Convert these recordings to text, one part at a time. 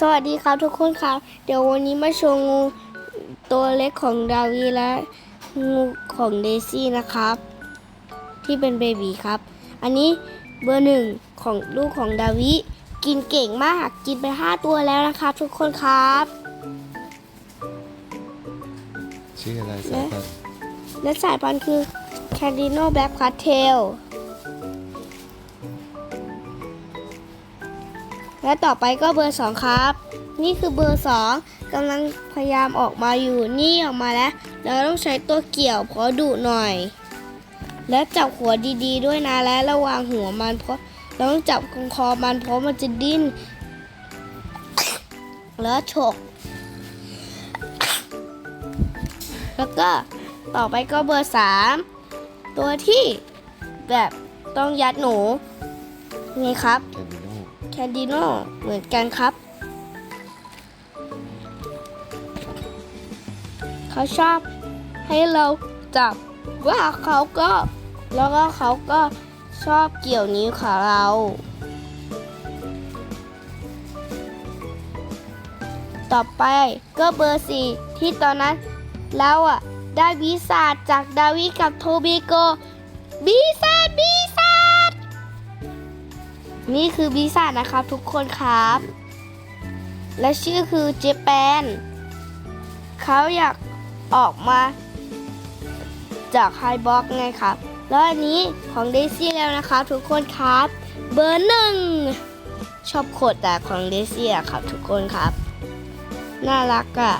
สวัสดีครับทุกคนครับ เดี๋ยววันนี้มาโชว์งูตัวเล็กของดาวีและงูของเดซี่นะครับ ที่เป็นเบบีครับ อันนี้เบอร์หนึ่งของลูกของดาวิกินเก่งมากกินไป 5 ตัวแล้วนะครับ ทุกคนครับชื่ออะไรสายพันธุ์และสายพันธุ์คือ Cardinal Black c a t t a i l และต่อไปก็เบอร์สองครับ นี่คือเบอร์สองกำลังพยายามออกมาอยู่นี่ออกมาแล้ว เราต้องใช้ตัวเกี่ยวเพราะดุหน่อย และจับหัวดีๆ ด้วยนะและระวังหัวมันเพราะเราต้องจับตรงคอมันเพราะมันจะดิ้นแล้วฉก แล้วก็ต่อไปก็เบอร์สามตัวที่แบบต้องยัดหนูนี่ครับ แคนดิโนเหมือนกันครับ เขาชอบให้เราจับว่าเขาก็แล้วก็เขาก็ชอบเกี่ยวนิ้วขาเรา ต่อไปก็เบอร์สี่ที่ตอนนั้นเราอะได้บีศาจากดาวิกับโทบิโก บีศาบีศาจ นี่คือบีซ่านะครับทุกคนครับ และชื่อคือเจแปนเขาอยากออกมา จากไฮบ็อกไงครับ แล้วอันนี้ของเดซี่แล้วนะครับทุกคนครับ เบอร์หนึ่งชอบโคดแต่ของเดซี่อะครับทุกคนครับ น่ารักอะ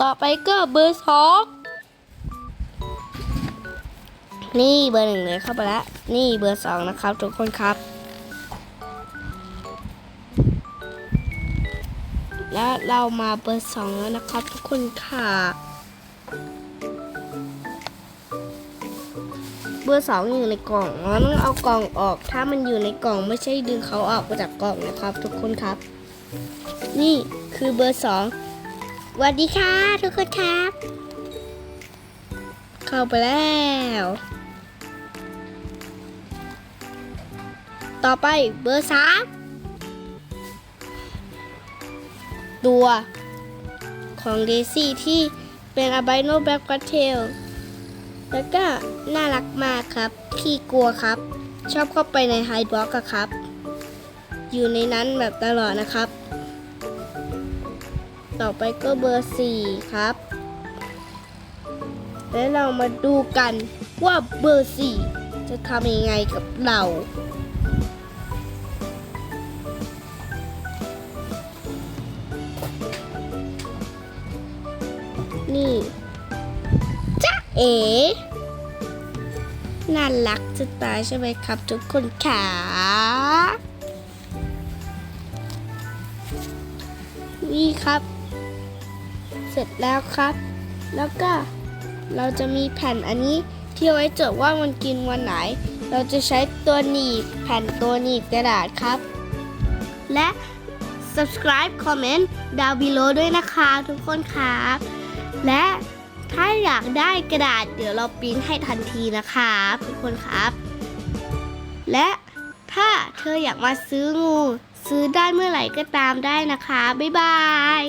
ต่อไปก็เบอร์สอง นี่เบอร์หนึ่งเลยเข้าไปแล้วนี่เบอร์สองนะครับ ทุกคนครับ แล้วเรามาเบอร์สองแล้วนะครับ ทุกคนค่ะเบอร์สองอยู่ในกล่องเราต้องเอากล่องออก ถ้ามันอยู่ในกล่องไม่ใช่ดึงเขาออกมาจากกล่องนะครับ ทุกคนครับ นี่คือเบอร์สองสวัสดีค่ะ ทุกคนครับ เข้าไปแล้ว ต่อไปเบอร์สามตัวของเดซี่ที่เป็นอาไบโนแบล็กกระเทลแล้วก็น่ารักมากครับ ขี้กลัวครับ ชอบเข้าไปในไฮบล็อกครับ อยู่ในนั้นแบบตลอดนะครับ ต่อไปก็เบอร์สี่ครับ แล้วเรามาดูกันว่าเบอร์สี่จะทำยังไงกับเรา นี่จ๊ะเอ๋น่ารักจะตายใช่ไหมครับ ทุกคนขานี่ครับ เสร็จแล้วครับ แล้วก็เราจะมีแผ่นอันนี้ที่เอาไว้จดว่ามันกินวันไหน เราจะใช้ตัวหนีบแผ่นตัวหนีบกระดาษครับ และ subscribe comment down below ด้วยนะคะ ทุกคนครับ และถ้าอยากได้กระดาษเดี๋ยวเราปริ้นให้ทันทีนะครับทุกคนครับ และถ้าเธออยากมาซื้องู ซื้อได้เมื่อไหร่ก็ตามได้นะคะ บ๊ายบาย